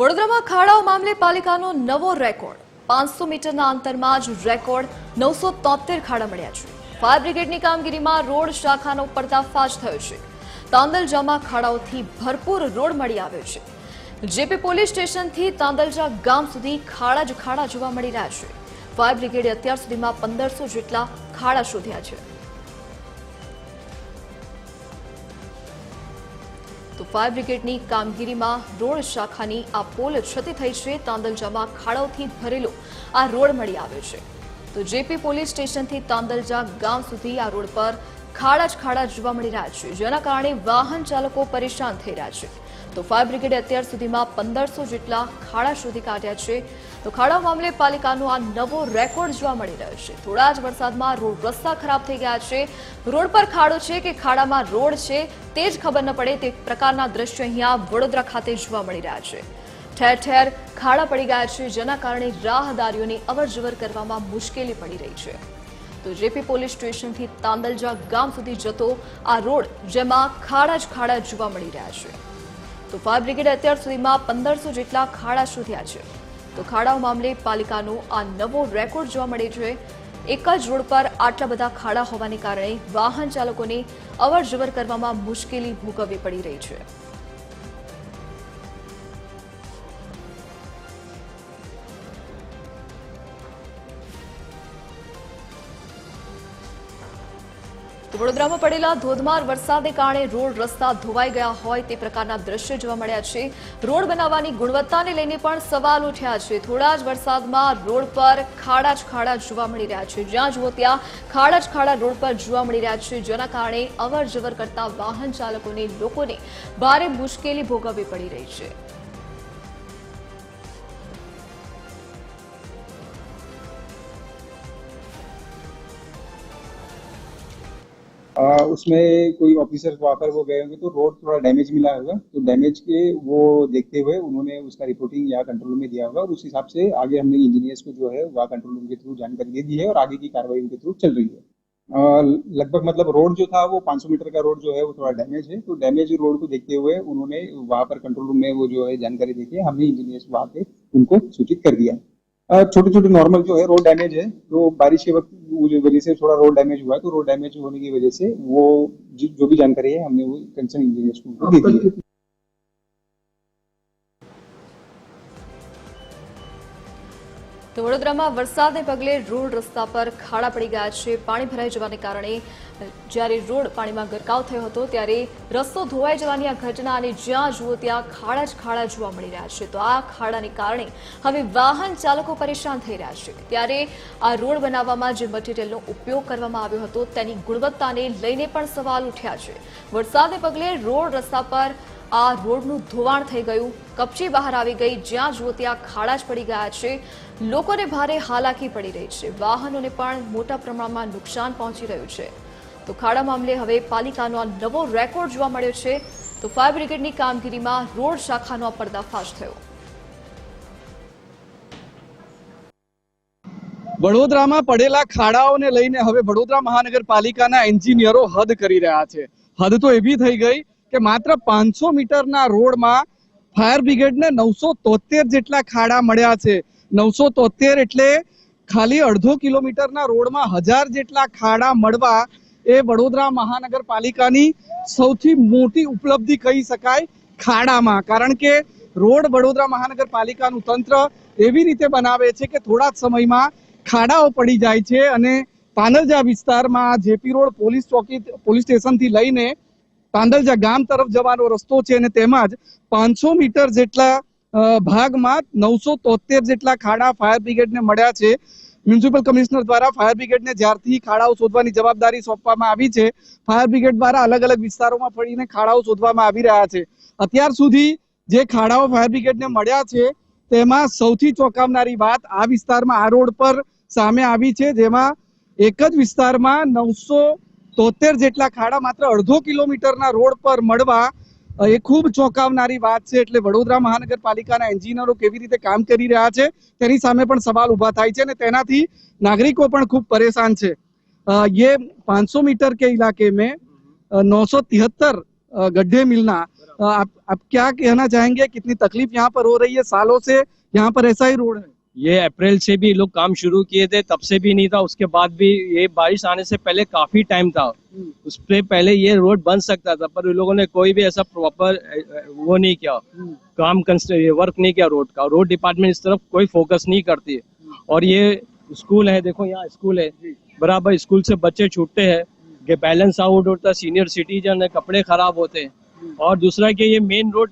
વડોદરામાં ખાડાઓ મામલે પાલિકાનો નવો રેકોર્ડ. પાંચસો મીટરના અંતરમાં જ રેકોર્ડ નવસો તોતેર ખાડા મળ્યા છે. ફાયર બ્રિગેડની કામગીરીમાં રોડ શાખાનો પડદાફાશ થયો છે. તાંદલજામાં ખાડાઓથી ભરપૂર રોડ મળી આવ્યો છે. જેપી પોલીસ સ્ટેશનથી તાંદલજા ગામ સુધી ખાડા જ ખાડા જોવા મળી રહ્યા છે. ફાયર બ્રિગેડે અત્યાર સુધીમાં પંદરસો જેટલા ખાડા શોધ્યા છે. તો ફાયર બ્રિગેડની કામગીરીમાં રોડ શાખાની આ પોલ ક્ષતિ થઈ છે, તાંદલજામાં ખાડાઓથી ભરેલો આ રોડ મળી આવ્યો છે. તો જેપી પોલીસ સ્ટેશનથી તાંદલજા ગામ સુધી આ રોડ પર ખાડા જ ખાડા જોવા મળી રહ્યા છે, જેના કારણે વાહન ચાલકો પરેશાન થઈ રહ્યા છે. તો ફાયર બ્રિગેડે અત્યાર સુધીમાં પંદરસો જેટલા ખાડા શોધી કાઢ્યા છે. તો ખાડા મામલે પાલિકાનો આ નવો રેકોર્ડ જોવા મળી રહ્યો છે. થોડા જ વરસાદમાં રોડ રસ્તા ખરાબ થઈ ગયા છે. રોડ પર ખાડો છે કે ખાડામાં રોડ છે તે જ ખબર ન પડે તે પ્રકારના દ્રશ્યો અહીંયા વડોદરા ખાતે જોવા મળી રહ્યા છે. ઠેર ઠેર ખાડા પડી ગયા છે, જેના કારણે રાહદારીઓની અવરજવર કરવામાં મુશ્કેલી પડી રહી છે. તો જેપી પોલીસ સ્ટેશનથી તાંદલજા ગામ સુધી જતો આ રોડ, જેમાં ખાડા જ ખાડા જોવા મળી રહ્યા છે. તો ફાયર બ્રિગેડે અત્યાર સુધીમાં પંદરસો જેટલા ખાડા શોધ્યા છે. તો ખાડાઓ મામલે પાલિકાનો આ નવો રેકોર્ડ જોવા મળે છે. એક જ રોડ પર આટલા બધા ખાડા હોવાને કારણે વાહન ચાલકોને અવર જવર કરવામાં મુશ્કેલી ભોગવવી પડી રહી છે. વડોદરામાં પડેલા ધોધમાર વરસાદને કારણે રોડ રસ્તા ધોવાઈ ગયા હોય તે પ્રકારના દ્રશ્યો જોવા મળ્યા છે. રોડ બનાવવાની ગુણવત્તાને લઈને પણ સવાલ ઉઠ્યા છે. થોડા જ વરસાદમાં રોડ પર ખાડા જ ખાડા જોવા મળી રહ્યા છે. જ્યાં જુઓ ત્યાં ખાડા જ ખાડા રોડ પર જોવા મળી રહ્યા છે. જેના કારણે અવર જવર કરતા વાહન ચાલકોને લોકોને ભારે મુશ્કેલી ભોગવવી પડી રહી છે. आ, उसमें कोई ऑफिसर आकर वो गए होंगे तो रोड थोड़ा डैमेज मिला होगा। तो डैमेज के वो देखते हुए उन्होंने उसका रिपोर्टिंग यहाँ कंट्रोल में दिया होगा और उस हिसाब से आगे हमने इंजीनियर्स को जो है वहाँ कंट्रोल रूम के थ्रू जानकारी दे दी है और आगे की कार्रवाई उनके थ्रू चल रही है। लगभग मतलब रोड जो था वो 500 मीटर का रोड जो है वो थोड़ा डैमेज है। तो डैमेज रोड को देखते हुए उन्होंने वहाँ पर कंट्रोल रूम में वो जो है जानकारी दी है। हमने इंजीनियर्स वहाँ पे उनको सूचित कर दिया छोटे छोटे नॉर्मल जो है रोड डैमेज है तो बारिश के वक्त वो जो वजह से थोड़ा रोड डैमेज हुआ है तो रोड डैमेज होने की वजह से वो जि- जो भी जानकारी है हमने वो कंसर्न इंजीनियर्स को उनको दे दी है તો વડોદરામાં વરસાદને પગલે રોડ રસ્તા પર ખાડા પડી ગયા છે પાણી ભરાઈ જવાને કારણે જ્યારે રોડ પાણીમાં ગરકાવ થયો હતો, ત્યારે રસ્તો ધોવાઈ જવાની આ ઘટના અને જ્યાં જુઓ ત્યાં ખાડા જ ખાડા જોવા મળી રહ્યા છે. તો આ ખાડાને કારણે હવે વાહન ચાલકો પરેશાન થઈ રહ્યા છે. ત્યારે આ રોડ બનાવવામાં જે મટીરિયલનો ઉપયોગ કરવામાં આવ્યો હતો, તેની ગુણવત્તાને લઈને પણ સવાલ ઉઠ્યા છે. વરસાદને પગલે રોડ રસ્તા પર આ રોડનું ધોવાણ થઈ ગયું. કપચી બહાર આવી ગઈ. જ્યાં જુઓ ત્યાં ખાડા જ પડી ગયા છે. લોકોને ભારે હાલાકી પડી રહી છે. વાહનોને પણ મોટા પ્રમાણમાં નુકસાન પહોંચી રહ્યું છે. તો ખાડા મામલે હવે પાલિકાનો નવો રેકોર્ડ જોવા મળ્યો છે. તો ફાયર બ્રિગેડની કામગીરીમાં રોડ શાખાનો પર્દાફાશ થયો. વડોદરામાં પડેલા ખાડાઓને લઈને હવે વડોદરા મહાનગરપાલિકાના એન્જિનિયરો હદ કરી રહ્યા છે. હદ તો એવી થઈ ગઈ કે માત્ર પાંચસો મીટરના રોડમાં ફાયર બ્રિગેડને નવસો તોતેર જેટલા ખાડા મળ્યા છે. નવસો તોતેર એટલે ખાલી અડધો કિલોમીટરના રોડમાં હજાર જેટલા ખાડા મળવા એ વડોદરા મહાનગરપાલિકાની સૌથી મોટી ઉપલબ્ધિ કહી શકાય ખાડામાં. કારણ કે રોડ વડોદરા મહાનગરપાલિકાનું તંત્ર એવી રીતે બનાવે છે કે થોડા સમયમાં ખાડાઓ પડી જાય છે અને પાંદરજા વિસ્તારમાં જેપી રોડ પોલીસ ચોકી પોલીસ સ્ટેશનથી લઈને પાંદરજા ગામ તરફ જવાનો રસ્તો છે અને તેમાં જ પાંચસો મીટર જેટલા ભાગમાં નવસો તોતેર જેટલા ખાડા ફાયર બ્રિગેડને મળ્યા છે. મ્યુનિસિપલ કમિશનર દ્વારા ફાયર બ્રિગેડને જ્યારથી ખાડાઓ શોધવાની જવાબદારી સોંપવામાં આવી છે, ફાયર બ્રિગેડ દ્વારા અલગ અલગ વિસ્તારોમાં ફરીને ખાડાઓ શોધવામાં આવી રહ્યા છે. અત્યાર સુધી જે ખાડાઓ ફાયર બ્રિગેડને મળ્યા છે, તેમાં સૌથી ચોંકાવનારી વાત આ વિસ્તારમાં આ રોડ પર સામે આવી છે, જેમાં એક જ વિસ્તારમાં નવસો તોતેર જેટલા ખાડા માત્ર અડધો કિલોમીટરના રોડ પર મળવા એ ખૂબ ચોંકાવનારી વાત છે એટલે વડોદરા મહાનગરપાલિકાના એન્જિનિયરો કેવી રીતે કામ કરી રહ્યા છે તેની સામે પણ સવાલ ઊભા થાય છે અને તેનાથી નાગરિકો પણ ખૂબ પરેશાન છે અ, ये 500 मीटर के इलाके में नौ सौ तिहत्तर गड्ढे मिलना अ, आप आप क्या कहना चाहेंगे कितनी तकलीफ यहाँ पर हो रही है सालों से यहाँ पर ऐसा ही रोड है ये अप्रैल से भी लोग काम शुरू किए थे तब से भी नहीं था। उसके बाद भी ये बारिश आने से पहले काफ़ी टाइम था। उस पे पहले ये रोड बन सकता था पर उन लोगों ने कोई भी ऐसा प्रॉपर वो नहीं किया। काम वर्क नहीं किया रोड का। रोड डिपार्टमेंट इस तरफ़ कोई फोकस नहीं करती है। और ये स्कूल है देखो यहाँ स्कूल है। बराबर स्कूल से बच्चे छूटते हैं बैलेंस आउट होता है सीनियर सिटीजन है कपड़े खराब होते हैं। और दूसरा कि ये main road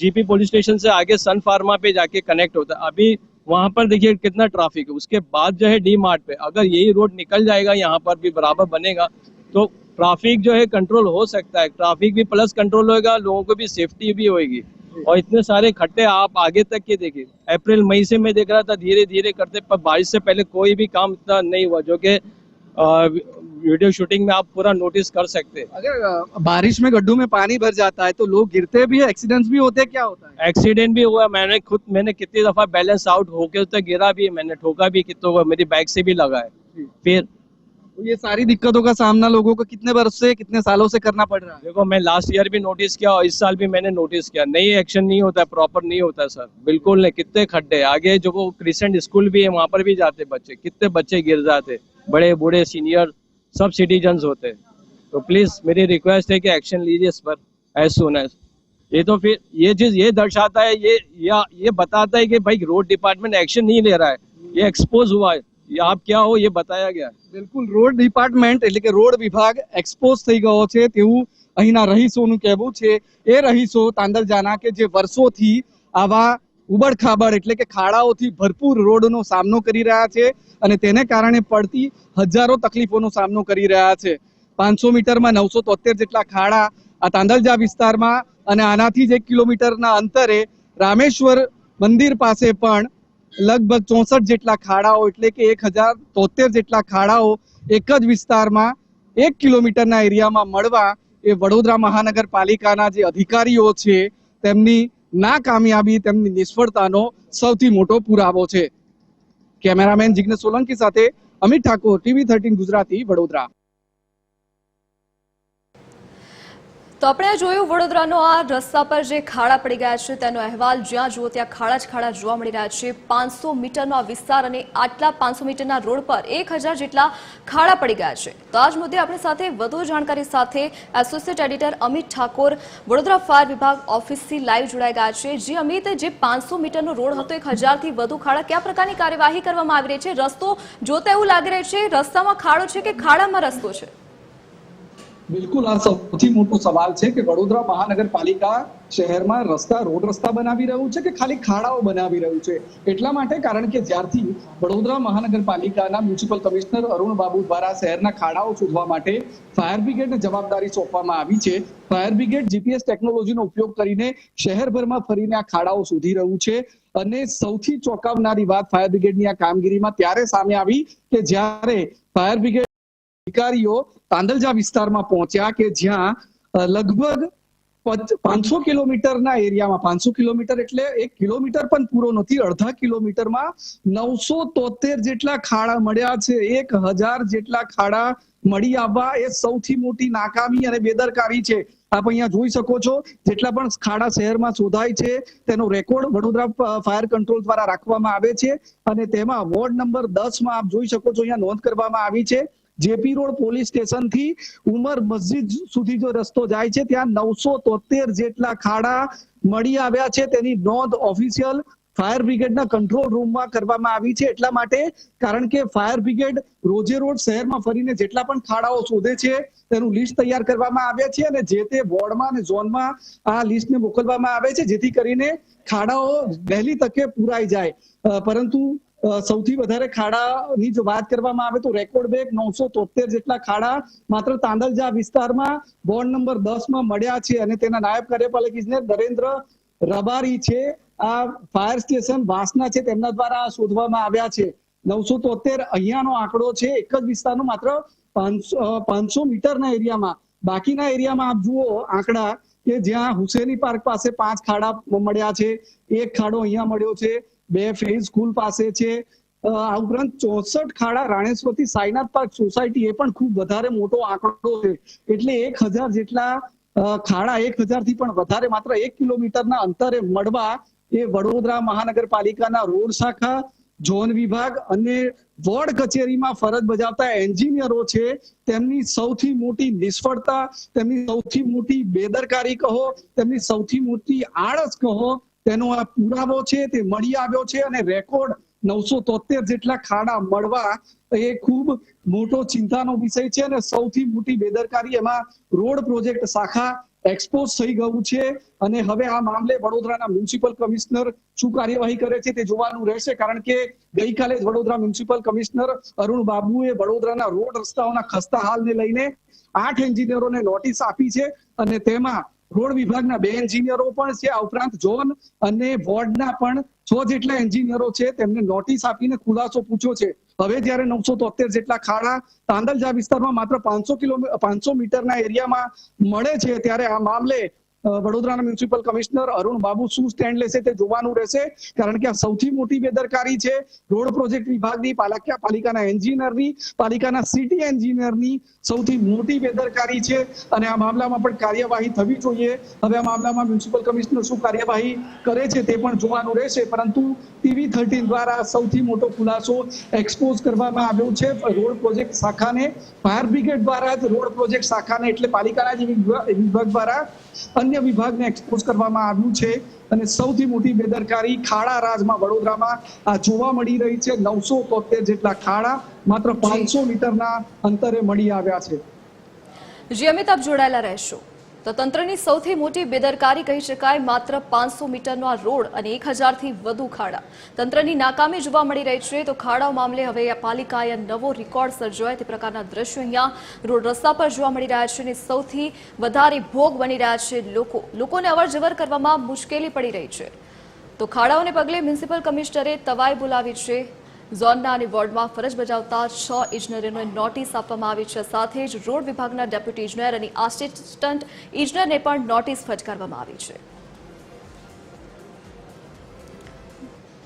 GP police station से आगे सन फार्मा पे जाके कनेक्ट होता है। अभी वहाँ पर देखिए कितना ट्रैफ़िक है। उसके बाद जो है डी मार्ट पे। अगर यही रोड निकल जाएगा, यहाँ पर भी बराबर बनेगा तो ट्रैफ़िक जो है कंट्रोल हो सकता है। ट्रैफ़िक भी प्लस कंट्रोल होएगा, लोगों को भी सेफ्टी भी होएगी। और इतने सारे खड्डे आप आगे तक के देखिए। अप्रैल मई से मैं देख रहा था धीरे धीरे करते, पर बारिश से पहले कोई भी काम इतना नहीं हुआ, जो कि वीडियो शूटिंग में आप पूरा नोटिस कर सकते हैं। अगर बारिश में गड्ढों में पानी भर जाता है तो लोग गिरते भी है एक्सीडेंट्स भी होते हैं क्या होता है? एक्सीडेंट भी हुआ मैंने खुद मैंने कितनी दफ़ा बैलेंस आउट होके तक गिरा भी मैंने ठोका भी कितनों को मेरी बाइक से भी लगा है। फिर तो ये सारी दिक्कतों का सामना लोगों को कितने वर्ष से कितने सालों से करना पड़ रहा है? देखो मैं लास्ट ईयर भी नोटिस किया और इस साल भी मैंने नोटिस किया। नहीं एक्शन नहीं होता प्रॉपर नहीं होता सर बिल्कुल नहीं कितने खड्डे आगे जो वो क्रिसेंट स्कूल भी है वहाँ पर भी जाते बच्चे कितने बच्चे गिर जाते बड़े बूढ़े सीनियर सब सिटीजन होते हैं। तो प्लीज मेरी रिक्वेस्ट है कि एक्शन लीजिए इस पर एज सुन एज ये तो फिर ये चीज ये दर्शाता है ये या ये बताता है कि भाई रोड डिपार्टमेंट एक्शन नहीं ले रहा है ये एक्सपोज हुआ है ये आप क्या हो ये बताया गया है બિલકુલ રોડ ડિપાર્ટમેન્ટ એટલે કે રોડ વિભાગ એક્સપોઝ થઈ ગયો છે તેવું અહીંના રહીશોનું કહેવું છે એ રહીશો તાંદલજાના કે જે વર્ષોથી આવા ઉબડ એટલે કે ખાડાઓથી ભરપૂર રોડનો સામનો કરી રહ્યા છે અને તેને કારણે પડતી હજારો તકલીફોનો સામનો કરી રહ્યા છે. પાંચસો મીટરમાં નવસો તોતેર જેટલા ખાડા આ તાંદલજા વિસ્તારમાં અને આનાથી જ એક કિલોમીટરના અંતરે રામેશ્વર મંદિર પાસે પણ લગભગ ચોસઠ જેટલા ખાડાઓ એટલે કે એક હજાર તોતેર જેટલા ખાડાઓ એક જ વિસ્તારમાં એક કિલોમીટરના એરિયામાં મળવા એ વડોદરા મહાનગરપાલિકાના જે અધિકારીઓ છે તેમની નાકામયાબી તેમની નિષ્ફળતાનો સૌથી મોટો પુરાવો છે. કેમેરામેન જિગ્નેશ સોલંકી સાથે અમિત ઠાકોર, ટીવી થર્ટીન ગુજરાતી, વડોદરા. તો આપણે જોયું વડોદરાનો આ રસ્તા પર જે ખાડા પડી ગયા છે, તેનો અહેવાલ જ્યાં જુઓ ત્યાં ખાડા જ ખાડા જોવા મળી રહ્યા છે. પાંચસો મીટરનો આ વિસ્તાર અને આટલા પાંચસો મીટરના રોડ પર એક જેટલા ખાડા પડી ગયા છે. તો આજ મુદ્દે આપણી સાથે વધુ જાણકારી સાથે associate editor Amit Thakor, Vadodara fire વિભાગ ઓફિસથી લાઈવ જોડાઈ ગયા છે. જે અમિત, જે પાંચસો મીટરનો રોડ હતો, એક હજારથી વધુ ખાડા, કયા પ્રકારની કાર્યવાહી કરવામાં આવી રહી છે? રસ્તો જોતા એવું લાગી રહ્યું છે, રસ્તામાં ખાડો છે કે ખાડામાં રસ્તો છે? બિલકુલ, આ સૌથી મોટો સવાલ છે કે વડોદરા મહાનગરપાલિકા શહેરમાં રસ્તા, રોડ રસ્તા બનાવી રહ્યું છે કે ખાલી ખાડાઓ બનાવી રહ્યું છે? એટલા માટે કારણ કે જ્યારથી વડોદરા મહાનગરપાલિકાના મ્યુનિસિપલ કમિશનર અરુણ બાબુ દ્વારા શહેરના ખાડાઓ શોધવા માટે ફાયર બ્રિગેડને જવાબદારી સોંપવામાં આવી છે, ફાયર બ્રિગેડ જીપીએસ ટેકનોલોજીનો ઉપયોગ કરીને શહેરભરમાં ફરીને આ ખાડાઓ શોધી રહ્યું છે. અને સૌથી ચોંકાવનારી વાત ફાયર બ્રિગેડની આ કામગીરીમાં ત્યારે સામે આવી કે જ્યારે ફાયર બ્રિગેડ અધિકારીઓ તાંદલજા વિસ્તારમાં પહોંચ્યા કે જ્યાં લગભગ પાંચસો કિલોમીટરના એરિયામાં, પાંચસો કિલોમીટર એટલે એક કિલોમીટર પણ પૂરો નથી, અડધા કિલોમીટરમાં નવસો તોતેર જેટલા ખાડા મળ્યા છે. એક હજાર જેટલા ખાડા મળી આવવા એ સૌથી મોટી નાકામી અને બેદરકારી છે. આપ અહીંયા જોઈ શકો છો, જેટલા પણ ખાડા શહેરમાં શોધાય છે, તેનો રેકોર્ડ વડોદરા ફાયર કંટ્રોલ દ્વારા રાખવામાં આવે છે અને તેમાં વોર્ડ નંબર દસમાં આપ જોઈ શકો છો, અહીંયા નોંધ કરવામાં આવી છે. જેપી રોડ પોલીસ સ્ટેશનથી ઉમર મસ્જિદ સુધી જો રસ્તો જાય છે, ત્યાં નવસો તોતેર જેટલા ખાડા મળી આવ્યા છે. તેની નોંધ ઓફિશિયલ ફાયર બ્રિગેડના કંટ્રોલ રૂમમાં કરવામાં આવી છે. એટલા માટે કારણ કે ફાયર બ્રિગેડ રોજે રોજ શહેરમાં ફરીને જેટલા પણ ખાડાઓ શોધે છે, તેનું લિસ્ટ તૈયાર કરવામાં આવે છે અને જે તે વોર્ડમાં અને ઝોનમાં આ લિસ્ટને મોકલવામાં આવે છે, જેથી કરીને ખાડાઓ વહેલી તકે પુરાઈ જાય. પરંતુ સૌથી વધારે ખાડાની જો વાત કરવામાં આવે તો રેકોર્ડ બેક નવસો તોતેર જેટલા ખાડા માત્ર તાંદલજા વિસ્તારમાં વોર્ડ નંબર દસમાં મળ્યા છે અને તેના નાયબ કાર્યપાલક ઇજનેર નરેન્દ્ર રબારી છે. આ ફાયર સ્ટેશન વાસના છે તેમના દ્વારા શોધવામાં આવ્યા છે. નવસો તોતેર અહીંયાનો આંકડો છે. એક જ વિસ્તારનો માત્ર પાંચસો મીટરના એરિયામાં. બાકીના એરિયામાં આપ જુઓ આંકડા કે જ્યાં હુસેની પાર્ક પાસે પાંચ ખાડા મળ્યા છે. એક ખાડો અહીંયા મળ્યો છે. બે ફેઝ સ્કૂલ પાસે છે. આ ઉપરાંત ચોસઠ ખાડા રાણેશ્વરથી સાઈનાથ પાર્ક સોસાયટી એ પણ ખૂબ વધારે મોટો આંકડો છે. એટલે એક હજાર જેટલા ખાડા એક હજારથી પણ વધારે માત્ર એક કિલોમીટરના અંતરે મળવા એ વડોદરા મહાનગરપાલિકાના રોડ શાખા, ઝોન વિભાગ અને વોર્ડ કચેરીમાં ફરજ બજાવતા એન્જિનિયરો છે. તેમની સૌથી મોટી નિષ્ફળતા, તેમની સૌથી મોટી બેદરકારી કહો, તેમની સૌથી મોટી આળસ કહો તેનો આ પુરાવો છે તે મળી આવ્યો છે અને રેકોર્ડ નવસો તોતેર જેટલા ખાડા મળવા એ ખૂબ મોટો ચિંતાનો વિષય છે અને સૌથી મોટી બેદરકારી એમાં રોડ પ્રોજેક્ટ શાખા એક્સપોઝ થઈ ગયું છે અને હવે આ મામલે વડોદરાના મ્યુનિસિપલ કમિશનર શું કાર્યવાહી કરે છે તે જોવાનું રહેશે કારણ કે ગઈકાલે જ વડોદરા મ્યુનિસિપલ કમિશનર અરુણ બાબુએ વડોદરાના રોડ રસ્તાઓના ખસ્તા હાલને લઈને આઠ એન્જિનિયરોને નોટિસ આપી છે અને તેમાં રોડ વિભાગના બે એન્જિનિયરો પણ છે આ ઉપરાંત ઝોન અને વોર્ડના પણ છ જેટલા એન્જિનિયરો છે તેમને નોટિસ આપીને ખુલાસો પૂછ્યો છે. હવે જ્યારે નવસો તોતેર જેટલા ખાડા તાંદલજા વિસ્તારમાં માત્ર પાંચસો કિલો, પાંચસો મીટરના એરિયામાં મળે છે, ત્યારે આ મામલે વડોદરાના મ્યુનિસિપલ કમિશનર અરુણ બાબુ શું સ્ટેન્ડ લેશે તે જોવાનું રહેશે. કારણ કે આ સૌથી મોટી બેદરકારી છે. રોડ પ્રોજેક્ટ વિભાગની પાલિકા પાલિકાના એન્જિનિયરની, પાલિકાના સિટી એન્જિનિયરની સૌથી મોટી બેદરકારી છે. અને આ મામલામાં પણ કાર્યવાહી થવી જોઈએ. હવે આ મામલામાં મ્યુનિસિપલ કમિશનર શું કાર્યવાહી કરે છે તે પણ જોવાનું રહેશે. પરંતુ ટીવી થર્ટીન દ્વારા સૌથી મોટો ખુલાસો એક્સપોઝ કરવામાં આવ્યો છે. રોડ પ્રોજેક્ટ શાખાને. ફાયર બ્રિગેડ દ્વારા રોડ પ્રોજેક્ટ શાખાને એટલે પાલિકાના જ વિભાગ વિભાગ દ્વારા. અન્ય વિભાગને એક્સપોઝ કરવામાં આવ્યું છે. અને સૌથી મોટી બેદરકારી ખાડા રાજમાં વડોદરામાં આ જોવા મળી રહી છે. નવસો તોતેર જેટલા ખાડા માત્ર પાંચસો મીટરના અંતરે મળી આવ્યા છે. જી અમિત આપ જોડાયેલા રહેશો. તો તંત્રની સૌથી મોટી બેદરકારી કહી શકાય, માત્ર પાંચસો મીટરનો આ રોડ અને એક હજારથી વધુ ખાડા. તંત્રની નાકામી જોવા મળી રહી છે, તો ખાડાઓ મામલે હવે પાલિકાએ નવો રેકોર્ડ સર્જવાય તે પ્રકારના દ્રશ્યો અહીંયા રોડ રસ્તા પર જોવા મળી રહ્યા છે અને સૌથી વધારે ભોગ બની રહ્યા છે લોકો. લોકોને અવરજવર કરવામાં મુશ્કેલી પડી રહી છે. તો ખાડાઓને પગલે મ્યુનિસિપલ કમિશનરે તવાઈ બોલાવી છે. ઝોનના અને વોર્ડમાં ફરજ બજાવતા છ ઇજનેરોને નોટિસ આપવામાં આવી છે. સાથે જ રોડ વિભાગના ડેપ્યુટી ઇજનેર અને આસિસ્ટન્ટ ઇજનેરને પણ નોટિસ ફટકારવામાં આવી છે.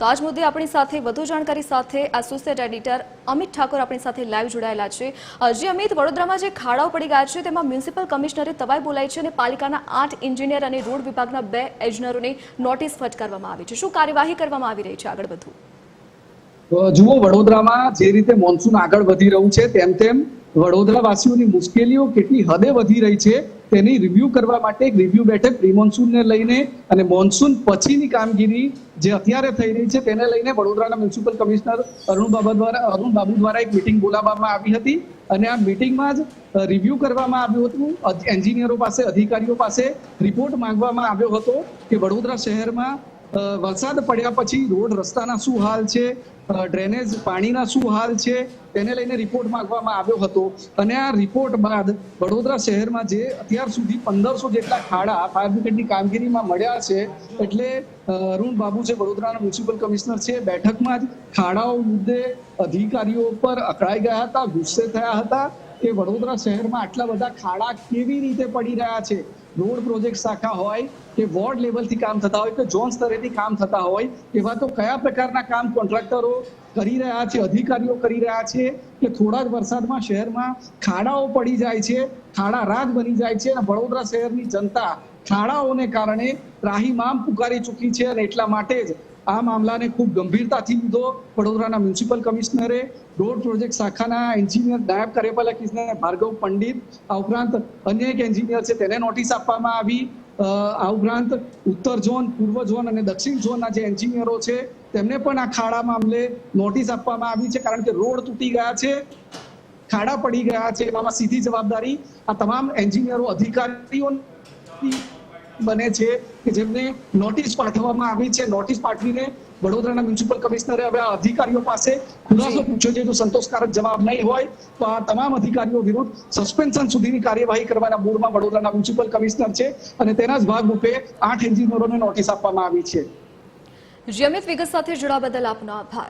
તો આજ મુદ્દે આપણી સાથે વધુ જાણકારી સાથે એસોસિએટ એડિટર અમિત ઠાકોર આપણી સાથે લાઈવ જોડાયેલા છે. જે અમિત, વડોદરામાં જે ખાડાઓ પડી ગયા છે તેમાં મ્યુનિસિપલ કમિશનરે તવાઈ બોલાઈ છે અને પાલિકાના આઠ એન્જિનિયર અને રોડ વિભાગના બે એન્જિનિયરોને નોટિસ ફટકારવામાં આવી છે. શું કાર્યવાહી કરવામાં આવી રહી છે આગળ વધુ? જુઓ, વડોદરામાં જે રીતે મોન્સૂન આગળ વધી રહ્યું છે, તેમ તેમ વડોદરા વાસીઓની મુશ્કેલીઓ કેટલી હદે વધી રહી છે, તેની રિવ્યુ કરવા માટે એક રિવ્યુ બેઠક પ્રી મોન્સૂનને લઈને અને મોન્સૂન પછીની કામગીરી જે અત્યારે થઈ રહી છે, તેને લઈને વડોદરાના મ્યુનિસિપલ કમિશનર અરુણ બાબા દ્વારા, અરુણ બાબુ દ્વારા એક મિટિંગ બોલાવવામાં આવી હતી. અને આ મિટિંગમાં જ રિવ્યુ કરવામાં આવ્યું હતું. એન્જિનિયરો પાસે, અધિકારીઓ પાસે રિપોર્ટ માંગવામાં આવ્યો હતો કે વડોદરા શહેરમાં વરસાદ પડ્યા પછી રોડ રસ્તાના શું હાલ છે? ડ્રેનેજ પાણીના શું હાલ છે? તેને લઈને રિપોર્ટ માંગવામાં આવ્યો હતો. અને આ રિપોર્ટ બાદ વડોદરા શહેરમાં જે અત્યાર સુધી પંદરસો જેટલા ખાડા ફાયર બ્રિગેડની કામગીરીમાં મળ્યા છે, એટલે અરુણ બાબુ છે વડોદરાના મ્યુનિસિપલ કમિશનર છે, બેઠકમાં જ ખાડાઓ મુદ્દે અધિકારીઓ પર અકળાઈ ગયા હતા, ગુસ્સે થયા હતા કે વડોદરા શહેરમાં આટલા બધા ખાડા કેવી રીતે પડી રહ્યા છે? રોડ પ્રોજેક્ટ શાખા હોય કે વોર્ડ લેવલથી કામ થતા હોય કે ઝોન સ્તરેથી કામ થતા હોય, એવા તો કયા પ્રકારના કામ કોન્ટ્રાક્ટરો કરી રહ્યા છે, અધિકારીઓ કરી રહ્યા છે કે થોડા જ વરસાદમાં શહેરમાં ખાડાઓ પડી જાય છે, ખાડા રાજ બની જાય છે અને વડોદરા શહેરની જનતા ખાડાઓને કારણે ત્રાહીમામ પુકારી ચૂકી છે અને એટલા માટે જ આ મામલાને ખૂબ ગંભીરતાથી લીધો. વડોદરાના મ્યુનિસિપલ કમિશનરે રોડ પ્રોજેક્ટ શાખાના એન્જિનિયર નાયબ કાર્યપાલક ભાર્ગવ પંડિત, આ ઉપરાંત અન્ય એક એન્જિનિયર છે, તેને નોટિસ આપવામાં આવી. આ ઉપરાંત ઉત્તર ઝોન, પૂર્વ ઝોન અને દક્ષિણ ઝોનના જે એન્જિનિયરો છે, તેમને પણ આ ખાડા મામલે નોટિસ આપવામાં આવી છે, કારણ કે રોડ તૂટી ગયા છે, ખાડા પડી ગયા છે, એવામાં સીધી જવાબદારી આ તમામ એન્જિનિયરો અધિકારીઓ બને છે, કે જેમને નોટિસ પાઠવવામાં આવી છે, નોટિસ પાઠવીને વડોદરાના મ્યુનિસિપલ કમિશનરે હવે આ અધિકારીઓ પાસે ખુલાસો પૂછ્યો છે જો સંતોષકારક જવાબ નહીં હોય તો આ તમામ અધિકારીઓ વિરુદ્ધ સસ્પેન્શન સુધીની કાર્યવાહી કરવાના મૂળમાં વડોદરાના મ્યુનિસિપલ કમિશનર છે અને તેના જ ભાગરૂપે આઠ એન્જિનિયરોને નોટિસ આપવામાં આવી છે. જી અમિત વિગત સાથે જોડા બદલ આપનો આભાર.